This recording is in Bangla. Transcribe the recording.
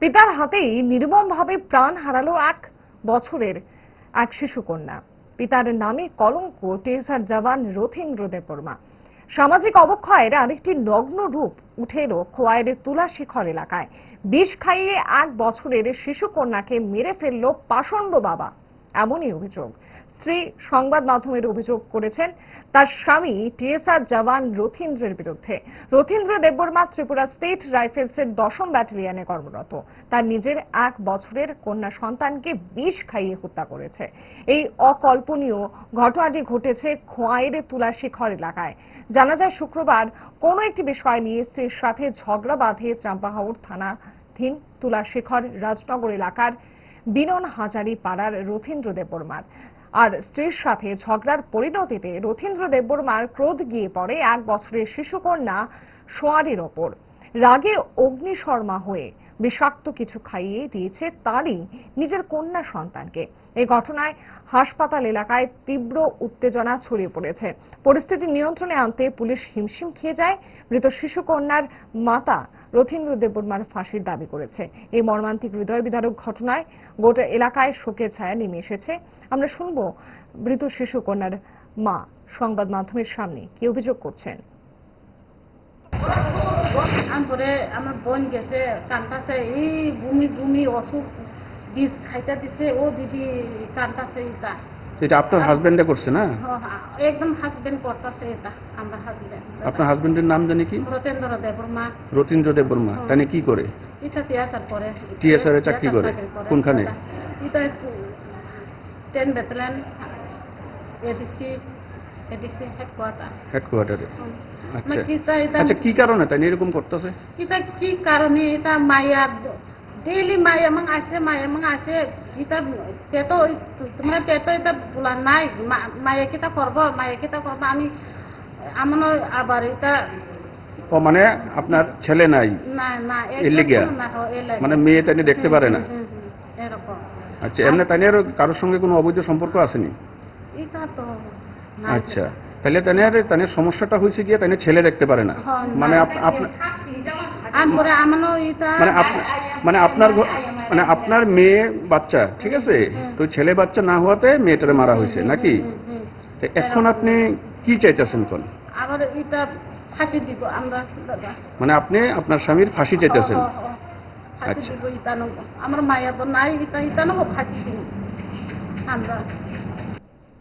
পিতার হাতেই নির্মমভাবে প্রাণ হারালো এক বছরের এক শিশুকন্যা। পিতার নামে কলঙ্ক টেসার জওয়ান রথীন্দ্র দেববর্মা। সামাজিক অবক্ষয়ের আরেকটি নগ্ন রূপ উঠে এলো খোয়াইয়ের তুলা শিখর এলাকায়। বিষ খাইয়ে এক বছরের শিশুকন্যাকে মেরে ফেলল পাষণ্ড বাবা। এমনই অভিযোগ। স্ত্রী সংবাদ মাধ্যমের অভিযোগ করেছেন, তার স্বামী টিএসআর জওয়ান রথীন্দ্রের বিরুদ্ধে। রথীন্দ্র দেববর্মা ত্রিপুরা স্টেট রাইফেলসের দশম ব্যাটালিয়নে কর্মরত। তার নিজের এক বছরের কন্যা সন্তানকে বিষ খাইয়ে হত্যা করেছে। এই অকল্পনীয় ঘটনাটি ঘটেছে খোয়াইয়ের তুলাশিখর এলাকায়। জানা যায়, শুক্রবার কোনো একটি বিষয় নিয়ে স্ত্রীর সাথে ঝগড়া বাঁধে চাম্পাহাউর থানাধীন তুলাশিখর রাজনগর এলাকার বিনন হাজারি পাড়ার রথীন্দ্র দেববর্মার। আর স্ত্রীর সাথে ঝগড়ার পরিণতিতে রথীন্দ্র দেববর্মার ক্রোধ গিয়ে পড়ে এক বছরের শিশুকন্যা সোয়ারির ওপর। রাগে অগ্নিশর্মা হয়ে বিষাক্ত কিছু খাইয়ে দিয়েছে তারই নিজের কন্যা সন্তানকে। এই ঘটনায় হাসপাতাল এলাকায় তীব্র উত্তেজনা ছড়িয়ে পড়েছে। পরিস্থিতি নিয়ন্ত্রণে আনতে পুলিশ হিমশিম খেয়ে যায়। মৃত শিশু কন্যার মাতা রথীন্দ্র দেববর্মার ফাঁসির দাবি করেছে। এই মর্মান্তিক হৃদয় বিদারক ঘটনায় গোটা এলাকায় শোকের ছায়া নেমে এসেছে। আমরা শুনব মৃত শিশু কন্যার মা সংবাদ মাধ্যমের সামনে কি অভিযোগ করছেন। তারপরে আমার বোন গেছে কান্দাছে এই গুমি গুমি অসুখ বিষ খাইতে দিছে ও দিদি কান্দাছে এটা। এটা আপনার হাজবেন্ডে করছে না? একদম হাজবেন্ড করতেছে এটা আমরা হাজবেন্ড আপনার হাজবেন্ডের নাম জানি কি? রতেন্দ্র দেবর মা। রতীন্দ্র দেববর্মা তানে কি করে? এটা টিয়াচার করে। TSR এ চাকরি করে? কোনখানে? এটা টেন বেতলেন এডিসি হেডকোয়ার্টার আচ্ছা। আচ্ছা কি কারণে তাই এরকম করতেছে? এটা কি কারণে এটা মায়া? ডেইলি মায়া মাং আছে মায়া মাং আছে এটা পেট তোমার পেট এটা বলা নাই। মায়া কিটা করব? মায়া কিটা করব? আমি আমার আবার এটা ও মানে আপনার ছেলে নাই? না না। মানে মেয়ে তাই দেখতে পারে না? আচ্ছা এমনি তাই কারোর সঙ্গে কোনো অবৈধ সম্পর্ক আসেনি এটা তো। আচ্ছা। তাহলে তানের তানের সমস্যাটা হয়েছে গিয়ে তাই ছেলে দেখতে পারে না। হ্যাঁ, মানে মানে মানে আপনার মানে আপনার মেয়ে বাচ্চা ঠিক আছে? তো ছেলে বাচ্চা না হওয়াতে মেয়েটারে মারা হয়েছে নাকি? এখন আপনি কি চাইতেছেন কোন? আবার এটা ফাঁসি দিব আমরা মানে আপনি আপনার স্বামীর ফাঁসি চাইতেছেন? আচ্ছা। আমার মায়া তো নাই ইতা ইতানগো ফাঁসি। দিব আমরা